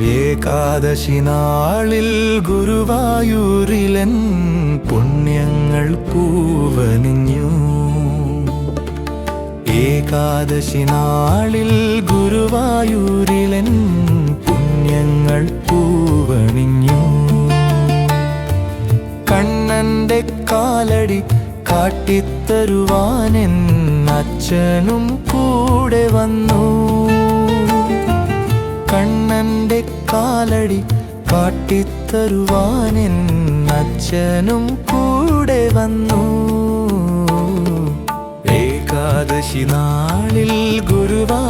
ഏകാദശി നാളിൽ ഗുരുവായൂരിലൻ പുണ്യങ്ങൾ പൂവനിഞ്ഞു ഏകാദശി നാളിൽ ഗുരുവായൂരിലൻ പുണ്യങ്ങൾ പൂവണിഞ്ഞു കണ്ണന്റെ കാലടി കാട്ടിത്തരുവാനെന്നച്ഛനും കൂടെ വന്നു. കണ്ണന്റെ കാലടി കാട്ടിത്തരുവാനെൻ അച്ഛനും കൂടെ വന്നു. ഏകാദശി നാളിൽ ഗുരുവായൂരിലൻ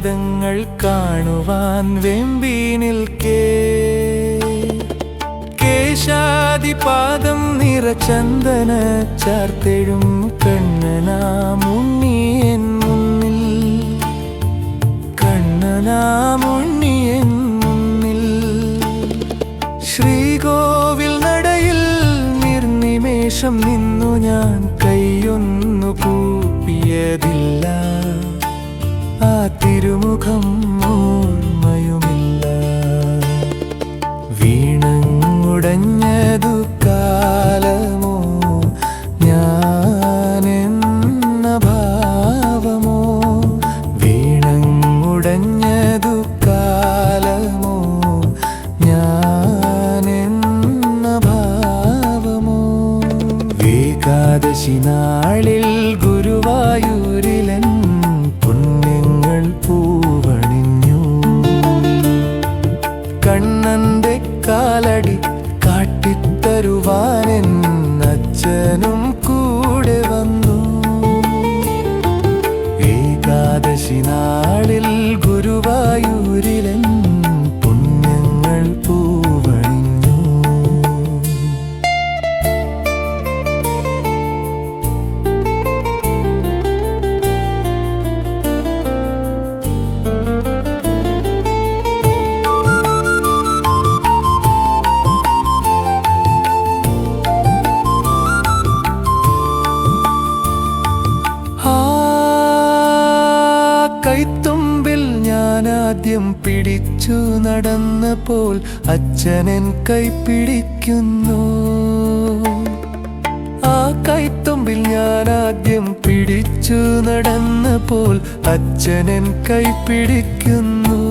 പാദങ്ങൾ കാണുവാൻ വെമ്പി നിൽക്കേ. കേശാദിപാദം നിറചന്ദന ചാർത്തെഴും കണ്ണനാമുണ്ണിയൻ മുന്നിൽ. കണ്ണനാമുണ്ണിയൻ മുന്നിൽ. ശ്രീകോവിൽ നടയിൽ നിർനിമേഷം നിന്നു ഞാൻ കൈയൊന്നു കൂപ്പിയതില്ല. തിരുമുഖം ഓർമ്മയുമില്ല. വീണങ്ങുടഞ്ഞതു കാലമോ ഞാനെന്ന ഭാവമോ വീണങ്ങുടഞ്ഞതു കാലമോ ഞാനെന്ന ഭാവമോ. ഏകാദശി നാളിൽ ഗുരുവായൂരിലൻ കണ്ണന്റെ കാലടി കാട്ടിത്തരുവാനെൻ ഞാൻ ആദ്യം പിടിച്ചു നടന്നപ്പോൾ കൈ പിടിക്കുന്നു. ആ കൈത്തുമ്പിൽ ഞാനാദ്യം പിടിച്ചു നടന്നപ്പോൾ കൈ പിടിക്കുന്നു.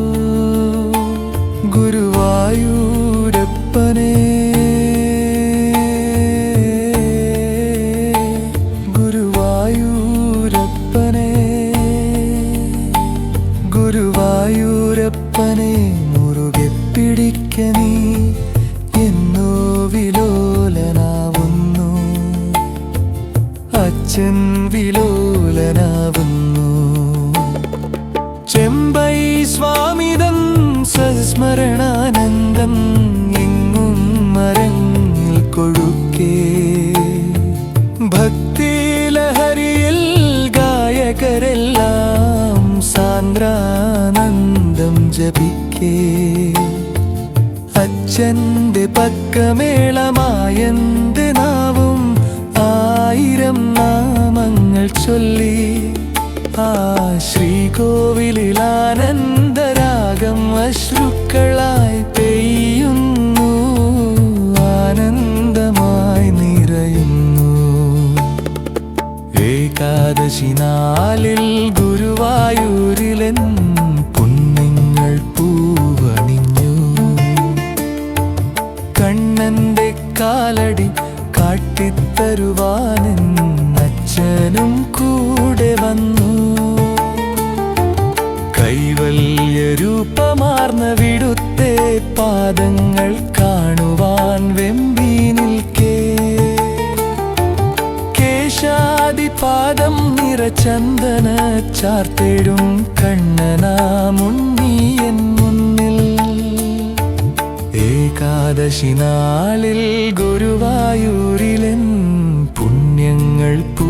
ഗുരുവായൂരപ്പനെ മുറുകെ പിടിക്ക നീ. എന്നോ വിലോലനാവുന്നു. അച്ഛൻ വിലോലനാവുന്നു. ചെമ്പൈ സ്വാമിതൻ സസ്മരണാനന്ദം എങ്ങും മരങ്ങിൽ കൊഴുക്കേ. ജപിക്കേ അച്ഛന്റെ പക്കമേളമായന്റെ നാവും ആയിരം നാമങ്ങൾ ചൊല്ലി ആ ശ്രീകോവിലിൽ ആനന്ദരാഗം അശ്രുക്കളായി പെയ്യുന്നു ആനന്ദമായി നിറയുന്നു. ഏകാദശി നാളിൽ ഗുരുവായൂരിലെൻ കാലടി കാട്ടിത്തരുവാനും അച്ഛനും കൂടെ വന്നു. കൈവല്യ രൂപമാർന്ന വിടുത്തെ പാദങ്ങൾ കാണുവാൻ വെമ്പി നിൽക്കേ. കേശാദിപാദം നിറചന്ദന ചാർത്തിടും കണ്ണനാമുണ്ണിയൻ മുന്നിൽ. ഏകാദശി നാളിൽ ഗുരുവായൂരിലെൻ പുണ്യങ്ങൾ പൂ